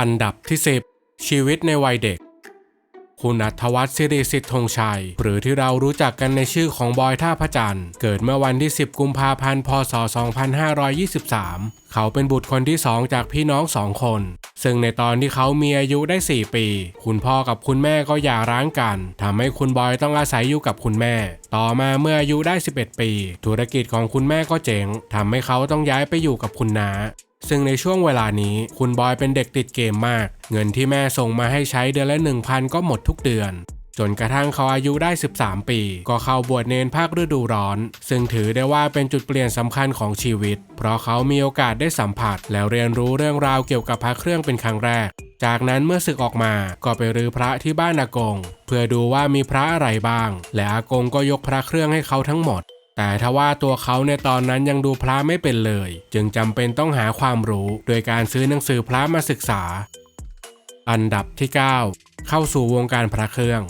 อันดับที่ 10 ชีวิตในวัยเด็ก คุณอัธวัฒน์สิริสิทธิ์ธงชัย หรือที่เรารู้จักกันในชื่อของบอยท่าพระจันทร์ เกิดเมื่อวันที่ 10 กุมภาพันธ์ พศ 2523 เขาเป็นบุตรคนที่สองจากพี่น้องสองคน ซึ่งในตอนที่เขามีอายุได้ 4 ปี คุณพ่อกับคุณแม่ก็หย่าร้างกัน ทำให้คุณบอยต้องอาศัยอยู่กับคุณแม่ ต่อมาเมื่ออายุได้ 11 ปี ธุรกิจของคุณแม่ก็เจ๋งทำให้เขาต้องย้ายไปอยู่กับคุณน้า ซึ่งในช่วงเวลานี้คุณบอยเป็นเด็กติดเกมมาก เงินที่แม่ส่งมาให้ใช้เดือนละ 1,000 ก็หมดทุกเดือน จนกระทั่งเขาอายุได้ 13 ปี ก็เข้าบวชเนนภาคฤดูร้อน ซึ่งถือได้ว่าเป็นจุดเปลี่ยนสำคัญของชีวิต เพราะเขามีโอกาสได้สัมผัส แล้วเรียนรู้เรื่องราวเกี่ยวกับพระเครื่องเป็นครั้งแรก จากนั้นเมื่อศึกออกมาก็ไปรื้อพระที่บ้านอากง เพื่อดูว่ามีพระอะไรบ้าง และอากงก็ยกพระเครื่องให้เขาทั้งหมด แต่ทว่าตัวเขาในตอนนั้นยังดูพระไม่เป็นเลย จึงจำเป็นต้องหาความรู้โดยการซื้อหนังสือพระมาศึกษา อันดับที่ 9 เข้าสู่วงการพระเครื่อง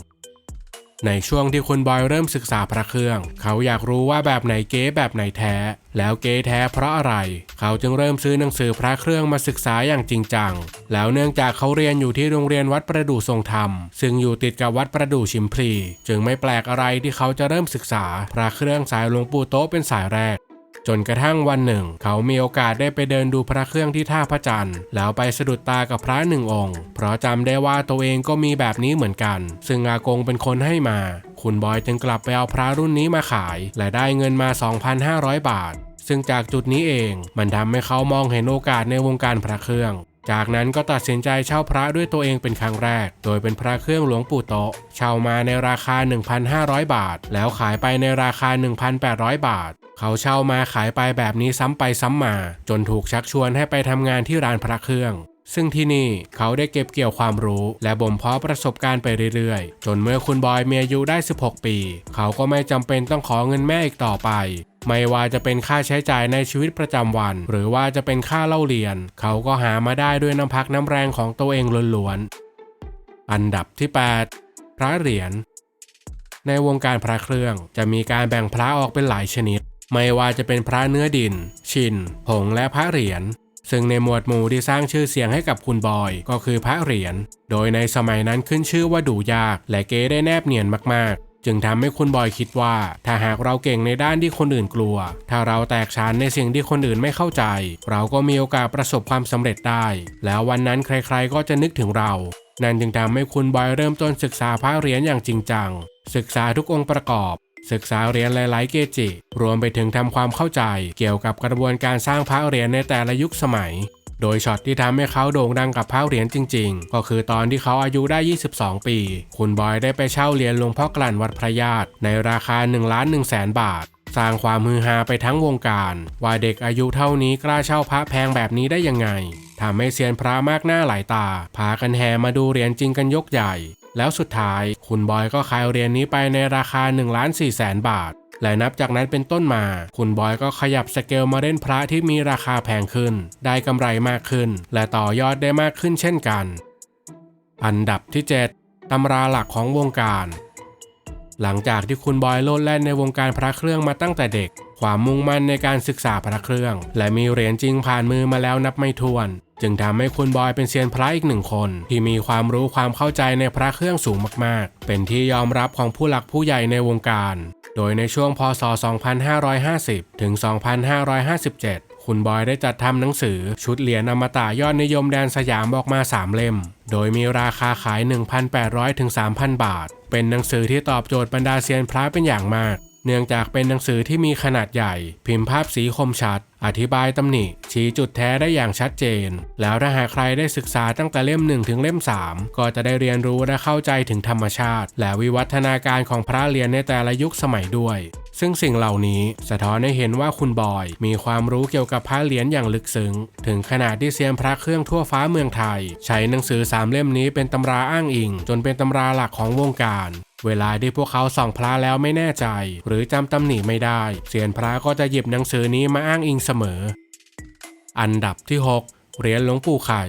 ในช่วงที่คุณบอยเริ่มศึกษาพระเครื่อง เขาอยากรู้ว่าแบบไหนเก๊แบบไหนแท้ แล้วเก๊แท้เพราะอะไร เขาจึงเริ่มซื้อหนังสือพระเครื่องมาศึกษาอย่างจริงจัง แล้วเนื่องจากเขาเรียนอยู่ที่โรงเรียนวัดประดู่ทรงธรรม ซึ่งอยู่ติดกับวัดประดู่ชิมพลี จึงไม่แปลกอะไรที่เขาจะเริ่มศึกษาพระเครื่องสายหลวงปู่โต๊ะเป็นสายแรก จนกระทั่งวันหนึ่ง เขามีโอกาสได้ไปเดินดูพระเครื่องที่ท่าพระจันทร์ แล้วไปสะดุดตากับพระหนึ่งองค์ เพราะจำได้ว่าตัวเองก็มีแบบนี้เหมือนกัน ซึ่งอากงเป็นคนให้มา คุณบอยจึงกลับไปเอาพระรุ่นนี้มาขาย และได้เงินมา 2,500 บาท ซึ่งจากจุดนี้เองมันทำให้เขามองเห็นโอกาสในวงการพระเครื่อง จากนั้นก็ตัดสินใจเช่าพระด้วยตัวเองเป็นครั้งแรก โดยเป็นพระเครื่องหลวงปู่โตะเช่ามาในราคา 1,500 บาท แล้วขายไปในราคา 1,800 บาท เขาเช่ามาขายไปแบบนี้ซ้ำไปซ้ำมา จนถูกชักชวนให้ไปทำงานที่ร้านพระเครื่อง ซึ่งที่นี่เขาได้เก็บเกี่ยวความรู้ และบ่มเพาะประสบการณ์ไปเรื่อยๆ จนเมื่อคุณบอยเมีอายุได้ 16 ปี เขาก็ไม่จำเป็นต้องขอเงินแม่อีกต่อไป ไม่ว่าจะเป็นค่าใช้จ่ายในชีวิตประจำวัน หรือว่าจะเป็นค่าเล่าเรียน เขาก็หามาได้ด้วยน้ำพักน้ำแรงของตัวเองล้วนๆ อันดับที่ 8 พระเหรียญ ในวงการพระเครื่องจะมีการแบ่งพระออกเป็นหลายชนิด ไม่ว่าจะเป็นพระเนื้อดิน ชิน ผงและพระเหรียญซึ่งในหมวดหมู่ที่สร้างชื่อเสียงให้กับคุณบอยก็คือพระเหรียญ โดยในสมัยนั้นขึ้นชื่อว่าดูยาก และเก๋ได้แนบเนียนมาก จึงทำให้คุณบอยคิดว่า ถ้าหากเราเก่งในด้านที่คนอื่นกลัว ถ้าเราแตกฉานในสิ่งที่คนอื่นไม่เข้าใจ เราก็มีโอกาสประสบความสำเร็จได้ แล้ววันนั้นใครๆก็จะนึกถึงเรา นั่นจึงทำให้คุณบอยเริ่มต้นศึกษาพระเหรียญอย่างจริงจัง ศึกษาทุกองค์ประกอบ ศึกษาเหรียญหลายๆ เกจิ รวมไปถึงทำความเข้าใจ เกี่ยวกับกระบวนการสร้างพระเหรียญในแต่ละยุคสมัย โดยช็อตที่ทำให้เขาโด่งดังกับพระเหรียญจริง ๆ ก็คือตอนที่เขาอายุได้ 22 ปี คุณบอยได้ไปเช่าเหรียญหลวงพ่อกลั่นวัดพระญาติในราคา1ล้าน1แสนบาทสร้างความฮือฮาไปทั้งวงการ ว่าเด็กอายุเท่านี้กล้าเช่าพระแพงแบบนี้ได้ยังไงทำให้เซียนพระมากหน้าหลายตา พากันแห่มาดูเหรียญจริงกันยกใหญ่ แล้วสุดท้าย คุณบอยก็ขายเหรียญนี้ไปในราคา1ล้าน4แสนบาท และนับจากนั้นเป็นต้นมา คุณบอยก็ขยับสเกลมาเล่นพระที่มีราคาแพงขึ้น ได้กำไรมากขึ้น และต่อยอดได้มากขึ้นเช่นกัน อันดับที่ 7 ตำราหลักของวงการหลังจากที่คุณบอยโลดแล่นในวงการพระเครื่องมาตั้งแต่เด็ก ความมุ่งมั่นในการศึกษาพระเครื่อง และมีเหรียญจริงผ่านมือมาแล้วนับไม่ถ้วน จึงทำให้คุณบอยเป็นเซียนพระอีกหนึ่งคน ที่มีความรู้ความเข้าใจในพระเครื่องสูงมากๆ เป็นที่ยอมรับของผู้หลักผู้ใหญ่ในวงการ โดยในช่วงพศ 2550 ถึง 2557 คุณบอยได้จัดทำหนังสือชุดเหรียญอมตะยอดนิยมแดนสยามออกมา 3 เล่ม โดยมีราคาขาย 1,800 ถึง 3,000 บาท เป็นหนังสือที่ตอบโจทย์บรรดาเซียนพระเป็นอย่างมาก เนื่องจากเป็นหนังสือที่มีขนาดใหญ่ พิมพ์ภาพสีคมชัด อธิบายตำหนิ ชี้จุดแท้ได้อย่างชัดเจน แล้วถ้าหากใครได้ศึกษาตั้งแต่เล่ม 1 ถึงเล่ม 3 ก็จะได้เรียนรู้และเข้าใจถึงธรรมชาติ และวิวัฒนาการของพระเรียนในแต่ละยุคสมัยด้วยซึ่งสิ่งเหล่านี้สะท้อนให้เห็นว่าคุณบอย มีความรู้เกี่ยวกับพระเหรียญอย่างลึกซึ้ง ถึงขนาดที่เซียนพระเครื่องทั่วฟ้าเมืองไทย ใช้หนังสือสามเล่มนี้เป็นตำราอ้างอิง จนเป็นตำราหลักของวงการ เวลาที่พวกเขาส่องพระแล้วไม่แน่ใจ หรือจำตำหนิไม่ได้เซียนพระก็จะหยิบหนังสือนี้มาอ้างอิงเสมอ อันดับที่ 6 เหรียญหลวงปู่ไข่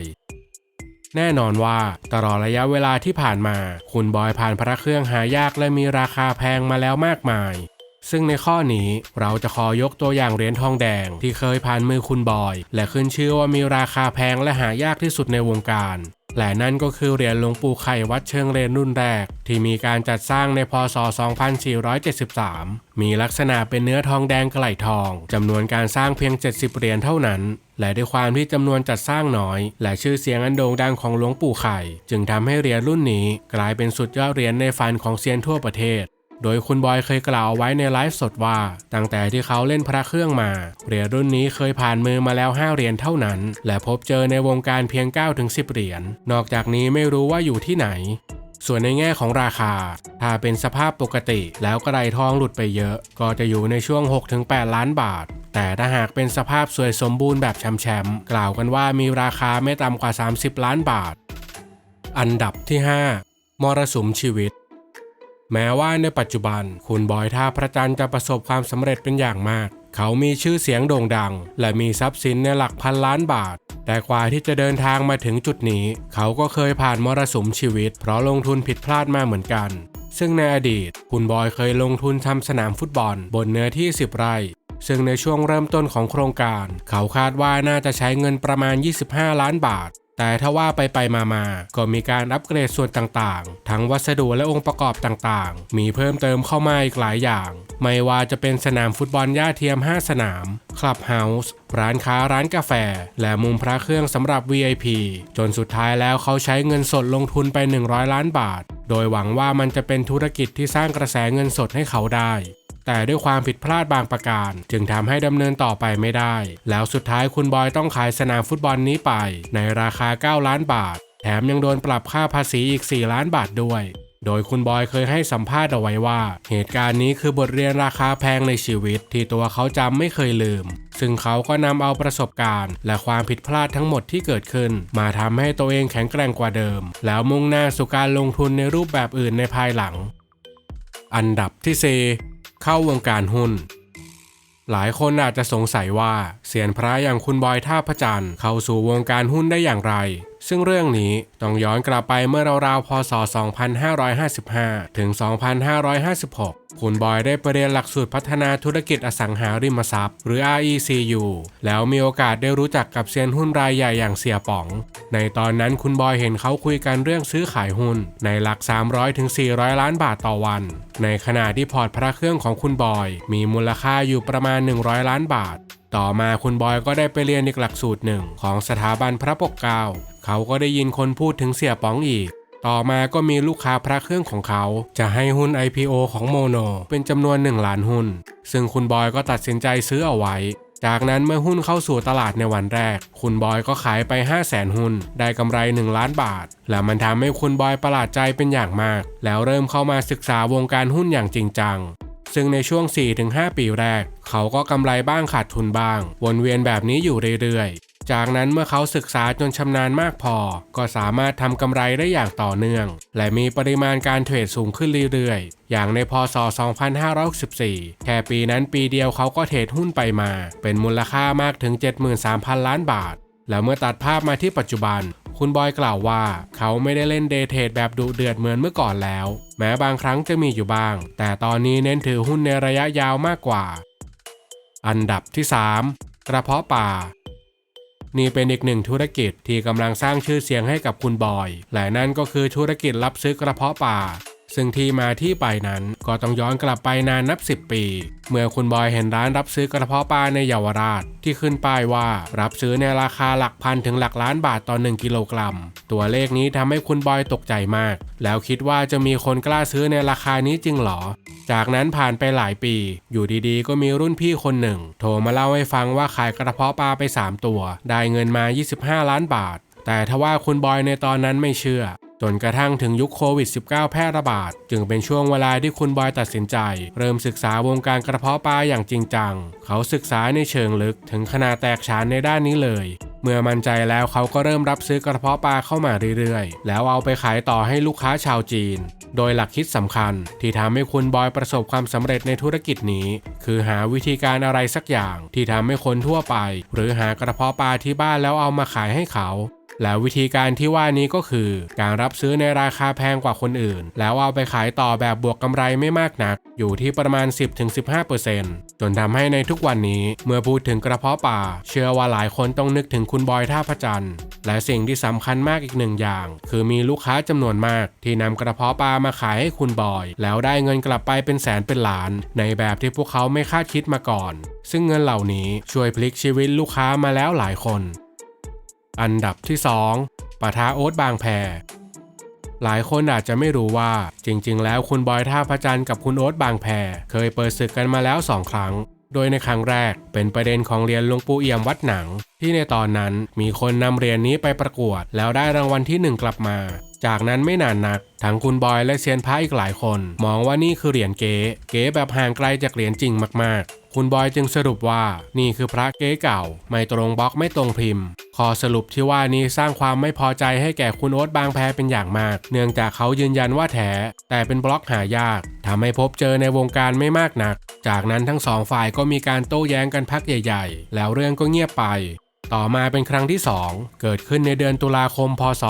แน่นอนว่าตลอดระยะเวลาที่ผ่านมา คุณบอยผ่านพระเครื่องหายากและมีราคาแพงมาแล้วมากมาย ซึ่งในข้อนี้เราจะขอยกตัวอย่างเหรียญทองแดงที่เคยผ่านมือคุณบอย และขึ้นชื่อว่ามีราคาแพงและหายากที่สุดในวงการ และนั่นก็คือเหรียญหลวงปู่ไข่วัดเชิงเรนรุ่นแรก ที่มีการจัดสร้างในพศ 2473 มีลักษณะเป็นเนื้อทองแดงไกล่ทองจำนวนการสร้างเพียง 70 เหรียญเท่านั้น และด้วยความที่จำนวนจัดสร้างน้อย และชื่อเสียงอันโด่งดังของหลวงปู่ไข่ จึงทำให้เหรียญรุ่นนี้ กลายเป็นสุดยอดเหรียญในฝันของเซียนทั่วประเทศ โดยคุณบอยเคยกล่าวเอาไว้ในไลฟ์สดว่า ตั้งแต่ที่เขาเล่นพระเครื่องมา เหรียญรุ่นนี้เคยผ่านมือมาแล้ว 5 เหรียญเท่านั้น และพบเจอในวงการเพียง 9-10 เหรียญนอกจากนี้ไม่รู้ว่าอยู่ที่ไหน ส่วนในแง่ของราคา ถ้าเป็นสภาพปกติแล้วกระไรทองหลุดไปเยอะ ก็จะอยู่ในช่วง 6-8 ล้านบาท แต่ถ้าหากเป็นสภาพสวยสมบูรณ์แบบแชมป์ๆกล่าวกันว่ามีราคาไม่ต่ำกว่า 30 ล้านบาท อันดับที่ 5 มรสุมชีวิต แม้ว่าในปัจจุบัน คุณบอยท่าพระจันทร์จะประสบความสำเร็จเป็นอย่างมาก เขามีชื่อเสียงโด่งดัง และมีทรัพย์สินในหลักพันล้านบาท แต่กว่าที่จะเดินทางมาถึงจุดนี้ เขาก็เคยผ่านมรสุมชีวิต เพราะลงทุนผิดพลาดมาเหมือนกัน ซึ่งในอดีต คุณบอยเคยลงทุนทำสนามฟุตบอล บนเนื้อที่ 10 ไร่ ซึ่งในช่วงเริ่มต้นของโครงการ เขาคาดว่าน่าจะใช้เงินประมาณ 25 ล้านบาท แต่ถ้าว่าไปไปมามาก็มีการอัปเกรดส่วนต่างๆ ทั้งวัสดุและองค์ประกอบต่างๆ มีเพิ่มเติมเข้ามาอีกหลายอย่าง ไม่ว่าจะเป็นสนามฟุตบอลหญ้าเทียม 5 สนาม คลับเฮาส์ ร้านค้าร้านกาแฟ และมุมพระเครื่องสำหรับ VIP จนสุดท้ายแล้วเขาใช้เงินสดลงทุนไป 100 ล้านบาท โดยหวังว่ามันจะเป็นธุรกิจที่สร้างกระแสเงินสดให้เขาได้ แต่ด้วยความผิดพลาดบางประการ จึงทำให้ดำเนินต่อไปไม่ได้ แล้วสุดท้ายคุณบอยต้องขายสนามฟุตบอลนี้ไป ในราคา 9 ล้านบาท แถมยังโดนปรับค่าภาษีอีก 4 ล้านบาทด้วยโดยคุณบอยเคยให้สัมภาษณ์เอาไว้ว่า เหตุการณ์นี้คือบทเรียนราคาแพงในชีวิต ที่ตัวเขาจำไม่เคยลืม ซึ่งเขาก็นำเอาประสบการณ์ และความผิดพลาดทั้งหมดที่เกิดขึ้น มาทำให้ตัวเองแข็งแกร่งกว่าเดิม แล้วมุ่งหน้าสู่การลงทุนในรูปแบบอื่นในภายหลัง อันดับที่4 เข้าวงการหุ้น หลายคนอาจจะสงสัยว่าเสียนพระอย่างคุณบอยท่าพระจันทร์เข้าสู่วงการหุ้นได้อย่างไร ซึ่งเรื่องนี้ต้องย้อนกลับไปเมื่อราวๆพศ 2555 ถึง 2556 คุณบอยได้ไปเรียนหลักสูตรพัฒนาธุรกิจอสังหาริมทรัพย์ หรือ RECU แล้วมีโอกาสได้รู้จักกับเซียนหุ้นรายใหญ่อย่างเสียป๋อง ในตอนนั้นคุณบอยเห็นเขาคุยกันเรื่องซื้อขายหุ้น ในหลัก 300-400 ล้านบาทต่อวัน ในขณะที่พอร์ตพระเครื่องของคุณบอย มีมูลค่าอยู่ประมาณ 100 ล้านบาท ต่อมาคุณบอยก็ได้ไปเรียนอีกหลักสูตรหนึ่งของสถาบันพระปกเกล้าเขาก็ได้ยินคนพูดถึงเสียป๋องอีก ต่อมาก็มีลูกค้าพระเครื่องของเขา จะให้หุ้น IPO ของโมโน เป็นจำนวน 1 ล้านหุ้น ซึ่งคุณบอยก็ตัดสินใจซื้อเอาไว้ จากนั้นเมื่อหุ้นเข้าสู่ตลาดในวันแรก คุณบอยก็ขายไป 5 0 0แสนหุ้น ได้กำไร 1 ล้านบาท และมันทำให้คุณบอยประหลาดใจเป็นอย่างมาก แล้วเริ่มเข้ามาศึกษาวงการหุ้นอย่างจริงจัง ซึ่งในช่วง 4-5 ปีแรก เขาก็กำไรบ้างขาดทุนบ้าง วนเวียนแบบนี้อยู่เรื่อยๆ จากนั้นเมื่อเขาศึกษาจนชำนาญมากพอ ก็สามารถทำกำไรได้อย่างต่อเนื่อง และมีปริมาณการเทรดสูงขึ้นเรื่อยๆ อย่างในพศ 2564 แค่ปีนั้นปีเดียวเขาก็เทรดหุ้นไปมา เป็นมูลค่ามากถึง 73,000 ล้านบาท แล้วเมื่อตัดภาพมาที่ปัจจุบัน คุณบอยกล่าวว่า เขาไม่ได้เล่นเดเทรดแบบดุเดือดเหมือนเมื่อก่อนแล้ว แม้บางครั้งจะมีอยู่บ้าง แต่ตอนนี้เน้นถือหุ้นในระยะยาวมากกว่า อันดับที่ 3 กระเพาะป่านี่เป็นอีกหนึ่งธุรกิจที่กำลังสร้างชื่อเสียงให้กับคุณบอย และนั่นก็คือธุรกิจรับซื้อกระเพาะป่า ซึ่งที่มาที่ไปนั้นก็ต้องย้อนกลับไปนานนับ 10 ปี เมื่อคุณบอยเห็นร้านรับซื้อกระเพาะปลาในเยาวราช ที่ขึ้นป้ายว่ารับซื้อในราคาหลักพันถึงหลักล้านบาทต่อ 1 กิโลกรัม ตัวเลขนี้ทำให้คุณบอยตกใจมาก แล้วคิดว่าจะมีคนกล้าซื้อในราคานี้จริงหรอ จากนั้นผ่านไปหลายปี อยู่ดีๆ ก็มีรุ่นพี่คนหนึ่ง โทรมาเล่าให้ฟังว่าขายกระเพาะปลาไป 3 ตัว ได้เงินมา 25 ล้านบาท แต่ทว่าคุณบอยในตอนนั้นไม่เชื่อ จนกระทั่งถึงยุคโควิด -19 แพร่ระบาด จึงเป็นช่วงเวลาที่คุณบอยตัดสินใจ เริ่มศึกษาวงการกระเพาะปลาอย่างจริงจัง เขาศึกษาในเชิงลึกถึงขนาดแตกฉานในด้านนี้เลย เมื่อมั่นใจแล้วเขาก็เริ่มรับซื้อกระเพาะปลาเข้ามาเรื่อยๆ แล้วเอาไปขายต่อให้ลูกค้าชาวจีน โดยหลักคิดสำคัญ ที่ทำให้คุณบอยประสบความสำเร็จในธุรกิจนี้ คือหาวิธีการอะไรสักอย่าง ที่ทำให้คนทั่วไป หรือหากระเพาะปลาที่บ้านแล้วเอามาขายให้เขา แล้ววิธีการที่ว่านี้ก็คือการรับซื้อในราคาแพงกว่าคนอื่น แล้วเอาไปขายต่อแบบบวกกำไรไม่มากนัก อยู่ที่ประมาณ 10-15%จนทำให้ในทุกวันนี้เมื่อพูดถึงกระเพาะป่า เชื่อว่าหลายคนต้องนึกถึงคุณบอยท่าพระจันทร์และสิ่งที่สำคัญมากอีกหนึ่งอย่าง คือมีลูกค้าจำนวนมาก ที่นำกระเพาะปลามาขายให้คุณบอย แล้วได้เงินกลับไปเป็นแสนเป็นล้าน ในแบบที่พวกเขาไม่คาดคิดมาก่อน ซึ่งเงินเหล่านี้ช่วยพลิกชีวิตลูกค้ามาแล้วหลายคน อันดับที่ 2ปะทาโอ๊ตบางแพหลายคนอาจจะไม่รู้ว่าจริงๆ แล้วคุณบอยท่าพระจันทร์กับคุณโอ๊ตบางแพเคยเปิดศึกกันมาแล้วสองครั้ง โดยในครั้งแรกเป็นประเด็นของเหรียญหลวงปู่เอี่ยมวัดหนัง ที่ในตอนนั้นมีคนนำเหรียญนี้ไปประกวด แล้วได้รางวัลที่หนึ่งกลับมา จากนั้นไม่นานนัก ทั้งคุณบอยและเซียนพระอีกหลายคน มองว่านี่คือเหรียญเก๋เก๋แบบห่างไกลจากเหรียญจริงมากๆ คุณบอยจึงสรุปว่านี่คือพระเก๋เก่า ไม่ตรงบล็อกไม่ตรงพิมพ์ข้อสรุปที่ว่านี้สร้างความไม่พอใจให้แก่คุณโอ๊ตบางแพเป็นอย่างมาก เนื่องจากเขายืนยันว่าแท้ แต่เป็นบล็อกหายากทำให้พบเจอในวงการไม่มากนัก จากนั้นทั้งสองฝ่ายก็มีการโต้แย้งกันพักใหญ่ ๆ แล้วเรื่องก็เงียบไป ต่อมาเป็นครั้งที่ 2 เกิดขึ้นในเดือนตุลาคม พศ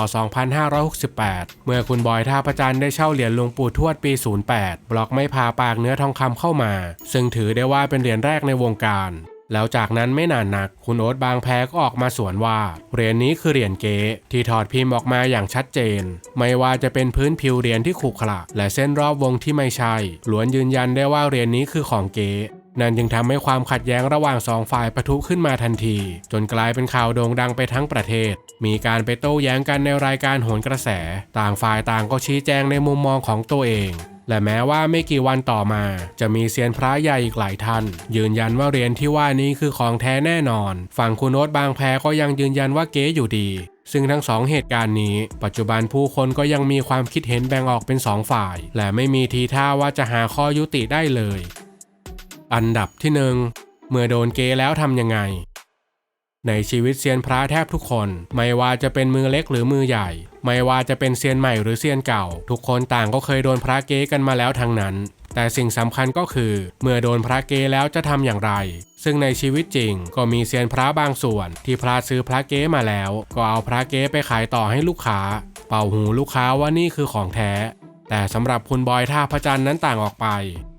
2568 เมื่อคุณบอยท่าประจันได้เช่าเหรียญหลวงปู่ทวดปี 08 บล็อกไม่พาปากเนื้อทองคำเข้ามา ซึ่งถือได้ว่าเป็นเหรียญแรกในวงการแล้วจากนั้นไม่นานนัก คุณโอ๊ตบางแพก็ออกมาสวนว่า เหรียญนี้คือเหรียญเก๋ที่ถอดพิมพ์ออกมาอย่างชัดเจน ไม่ว่าจะเป็นพื้นผิวเหรียญที่ขรุขระและเส้นรอบวงที่ไม่ใช่ล้วนยืนยันได้ว่าเหรียญนี้คือของเก๋ นั่นจึงทำให้ความขัดแย้งระหว่างสองฝ่ายปะทุขึ้นมาทันที จนกลายเป็นข่าวโด่งดังไปทั้งประเทศ มีการไปโต้แย้งกันในรายการโหนกระแส ต่างฝ่ายต่างก็ชี้แจงในมุมมองของตัวเองและแม้ว่าไม่กี่วันต่อมา จะมีเซียนพระใหญ่อีกหลายท่าน ยืนยันว่าเหรียญที่ว่านี้คือของแท้แน่นอน ฝั่งคุณโน้ตบางแพก็ยังยืนยันว่าเก๊อยู่ดี ซึ่งทั้งสองเหตุการณ์นี้ ปัจจุบันผู้คนก็ยังมีความคิดเห็นแบ่งออกเป็นสองฝ่าย และไม่มีทีท่าว่าจะหาข้อยุติได้เลย อันดับที่หนึ่งเมื่อโดนเกแล้วทำยังไง ในชีวิตเซียนพระแทบทุกคน ไม่ว่าจะเป็นมือเล็กหรือมือใหญ่ ไม่ว่าจะเป็นเซียนใหม่หรือเซียนเก่า ทุกคนต่างก็เคยโดนพระเกกันมาแล้วทั้งนั้น แต่สิ่งสำคัญก็คือ เมื่อโดนพระเกแล้วจะทำอย่างไร ซึ่งในชีวิตจริงก็มีเซียนพระบางส่วน ที่พระซื้อพระเกมาแล้ว ก็เอาพระเกไปขายต่อให้ลูกค้า เป่าหูลูกค้าว่านี่คือของแท้ แต่สำหรับคุณบอยท่าพระจันทร์นั้นต่างออกไป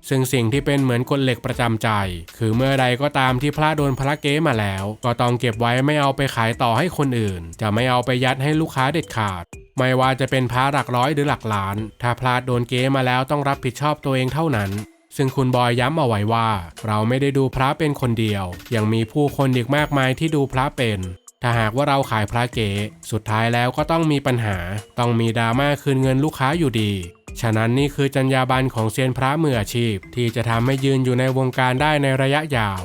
ซึ่งสิ่งที่เป็นเหมือนกฎเหล็กประจำใจ คือเมื่อใดก็ตามที่พระโดนพระเก๊มาแล้ว ก็ต้องเก็บไว้ไม่เอาไปขายต่อให้คนอื่น จะไม่เอาไปยัดให้ลูกค้าเด็ดขาด ไม่ว่าจะเป็นพระหลักร้อยหรือหลักล้าน ถ้าพลาดโดนเก๊มาแล้วต้องรับผิดชอบตัวเองเท่านั้นซึ่งคุณบอยย้ำเอาไว้ว่า เราไม่ได้ดูพระเป็นคนเดียว ยังมีผู้คนอีกมากมายที่ดูพระเป็น ถ้าหากว่าเราขายพระเก๋สุดท้ายแล้วก็ต้องมีปัญหา ต้องมีดราม่าคืนเงินลูกค้าอยู่ดี ฉะนั้นนี่คือจรรยาบรรณของเซียนพระมืออาชีพ ที่จะทำให้ยืนอยู่ในวงการได้ในระยะยาว